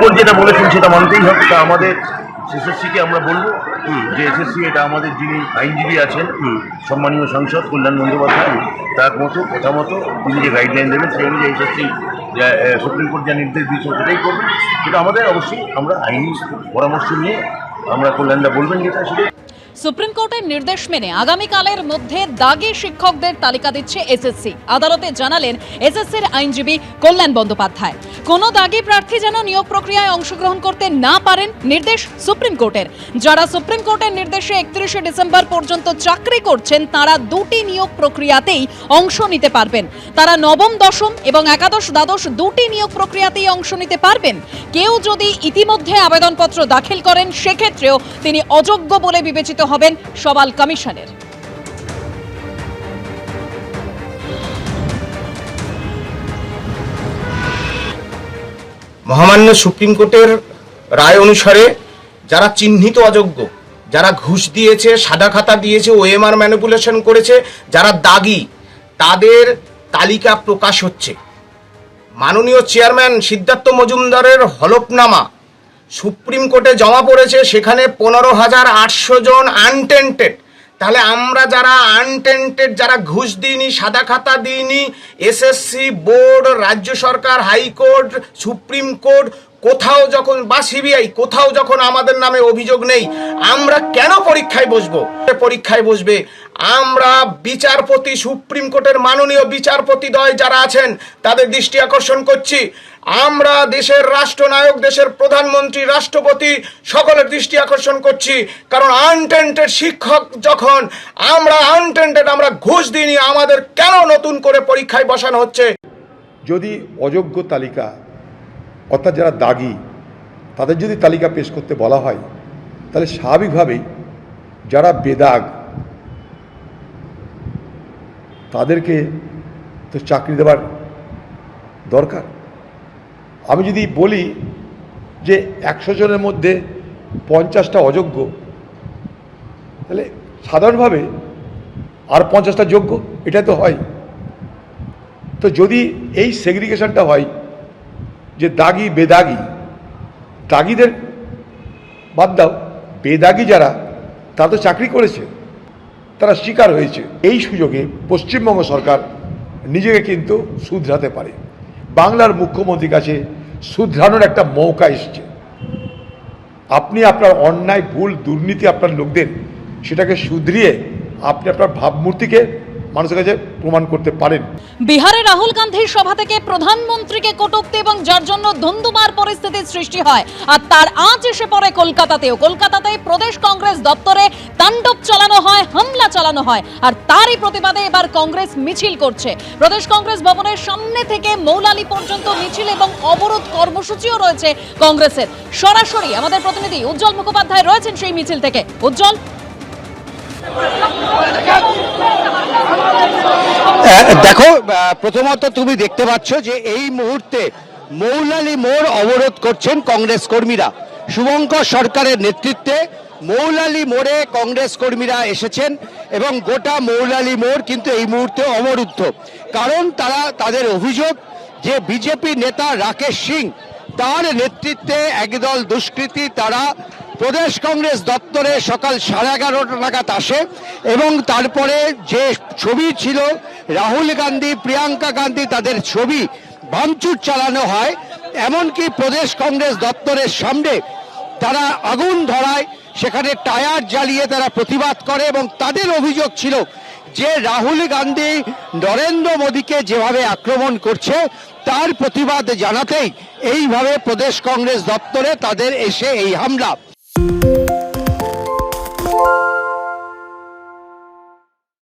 Court যেটা বলেছেন সেটা মানতেই হবে। তা আমাদের এসএসসিকে আমরা বলব যে এসএসসি এটা আমাদের যিনি আইনজীবী আছেন, সম্মানীয় সাংসদ কল্যাণ বন্দ্যোপাধ্যায়, তার মতো, কথা মতো তিনি যে গাইডলাইন দেবেন সেই অনুযায়ী এসএসসি সুপ্রিম কোর্ট যা নির্দেশ দিয়েছে সেটাই করবে। সেটা আমাদের অবশ্যই আমরা আইনি পরামর্শ নিয়ে আমরা কল্যাণদা বলবেন যেটা সেটাই। সুপ্রিম কোর্টের নির্দেশ মেনে আগামীকালের মধ্যে দাগি শিক্ষকদের তালিকা দিচ্ছে এসএসসি আদালতে জানালেন এসএসসির আইনজীবী কল্যাণ বন্দ্যোপাধ্যায়। কোনো দাগি প্রার্থী যেন নিয়োগ প্রক্রিয়ায় অংশগ্রহণ করতে না পারেন, নির্দেশ সুপ্রিম কোর্টের। যারা সুপ্রিম কোর্টের নির্দেশে একত্রিশে ডিসেম্বর পর্যন্ত চাকরি করছেন, তারা দুটি নিয়োগ প্রক্রিয়াতেই অংশ নিতে পারবেন। তারা নবম, দশম এবং একাদশ, দ্বাদশ দুটি নিয়োগ প্রক্রিয়াতেই অংশ নিতে পারবেন। কেউ যদি ইতিমধ্যে আবেদনপত্র দাখিল করেন, সেক্ষেত্রেও তিনি অযোগ্য বলে বিবেচিত হবেন সবাল কমিশনের। মহামান্য সুপ্রিম কোর্টের রায় অনুসারে যারা চিহ্নিত অযোগ্য, যারা ঘুষ দিয়েছে, সাদা খাতা দিয়েছে ওএমআর ম্যানিপুলেশন করেছে, যারা দাগি, তাদের তালিকা প্রকাশ হচ্ছে। মাননীয় চেয়ারম্যান সিদ্ধার্থ মজুমদারের হলফনামা সুপ্রিম কোর্টে জমা পড়েছে, সেখানে পনেরো হাজার আটশো জন আনটেন্টেড তাহলে আমরা যারা আনটেন্টেড যারা ঘুষ দিইনি, সাদা খাতা দিইনি এসএসসি বোর্ড রাজ্য সরকার, হাইকোর্ট, সুপ্রিম কোর্ট, কোথাও যখন, বা সিবিআই কোথাও যখন আমাদের নামে অভিযোগ নেই, আমরা কেন পরীক্ষায় বসবো? পরীক্ষায় বসবে? আমরা বিচারপতি, সুপ্রিম কোর্টের মাননীয় বিচারপতিদ্বয় যারা আছেন, তাদের দৃষ্টি আকর্ষণ করছি। আমরা দেশের রাষ্ট্রনায়ক, দেশের প্রধানমন্ত্রী, রাষ্ট্রপতি সকলের দৃষ্টি আকর্ষণ করছি। কারণ আনটেন্টেড শিক্ষক যখন আমরা আনটেন্টেড আমরা ঘুষ দিইনি, আমাদের কেন নতুন করে পরীক্ষায় বসানো হচ্ছে? যদি অযোগ্য তালিকা, অর্থাৎ যারা দাগি, তাদের যদি তালিকা পেশ করতে বলা হয়, তাহলে স্বাভাবিকভাবেই যারা বেদাগ, তাদেরকে তো চাকরি দেওয়ার দরকার। আমি যদি বলি যে একশো জনের মধ্যে পঞ্চাশটা অযোগ্য, তাহলে সাধারণভাবে আর পঞ্চাশটা যোগ্য? এটা তো হয়। তো যদি এই সেগ্রিগেশনটা হয় যে দাগি, বেদাগি, দাগিদের বাদ দাও, বেদাগি যারা, তারা তো চাকরি করেছে, তারা শিকার হয়েছে। এই সুযোগে পশ্চিমবঙ্গ সরকার নিজেকে কিন্তু শুধরাতে পারে। বাংলার মুখ্যমন্ত্রীর কাছে শুধরানোর একটা মৌকা এসছে। আপনি আপনার অন্যায়, ভুল, দুর্নীতি আপনার লোকদের সেটাকে শুধরিয়ে আপনি আপনার ভাবমূর্তিকে মানুষের কাছে প্রমাণ করতে পারেন। বিহারে রাহুল গান্ধীর সভা থেকে প্রধানমন্ত্রীকে কটুক্তি এবং যার জন্য ধুন্ধুমার পরিস্থিতির সৃষ্টি হয়, আর তার আজ এসে পড়ে কলকাতাতেও। কলকাতাতে প্রদেশ কংগ্রেস দপ্তরে তাণ্ডব চালানো হয়, হামলা চালানো হয়, আর তারই প্রতিবাদে এবার কংগ্রেস মিছিল করছে। প্রদেশ কংগ্রেস ভবনের সামনে থেকে মৌলালি পর্যন্ত মিছিল এবং অবরোধ কর্মসূচিও রয়েছে কংগ্রেসের। সরাসরি আমাদের প্রতিনিধি উজ্জ্বল মুখোপাধ্যায় রয়েছেন সেই মিছিল থেকে। উজ্জ্বল দেখো প্রথমত তুমি দেখতে পাচ্ছ যে এই মুহূর্তে মৌলালি মোড় অবরোধ করছেন কংগ্রেস কর্মীরা। শুভঙ্কর সরকারের নেতৃত্বে মৌলালি মোড়ে কংগ্রেস কর্মীরা এসেছেন এবং গোটা মৌলালি মোড় কিন্তু এই মুহূর্তে অবরুদ্ধ। কারণ তারা তাদের অভিযোগ যে বিজেপি নেতা রাকেশ সিং, তার নেতৃত্বে একদল দুষ্কৃতী তারা প্রদেশ কংগ্রেস দপ্তরে সকাল সাড়ে এগারোটা নাগাদ আসে এবং তারপরে যে ছবি ছিল, রাহুল গান্ধী, প্রিয়াঙ্কা গান্ধী তাদের ছবি ভাঙচুর চালানো হয়, এমনকি প্রদেশ কংগ্রেস দপ্তরের সামনে তারা আগুন ধরায়, সেখানে টায়ার জ্বালিয়ে তারা প্রতিবাদ করে এবং তাদের অভিযোগ ছিল যে রাহুল গান্ধী নরেন্দ্র মোদীকে যেভাবে আক্রমণ করছে, তার প্রতিবাদ জানাতেই এইভাবে প্রদেশ কংগ্রেস দপ্তরে তাদের এসে এই হামলা। Thank you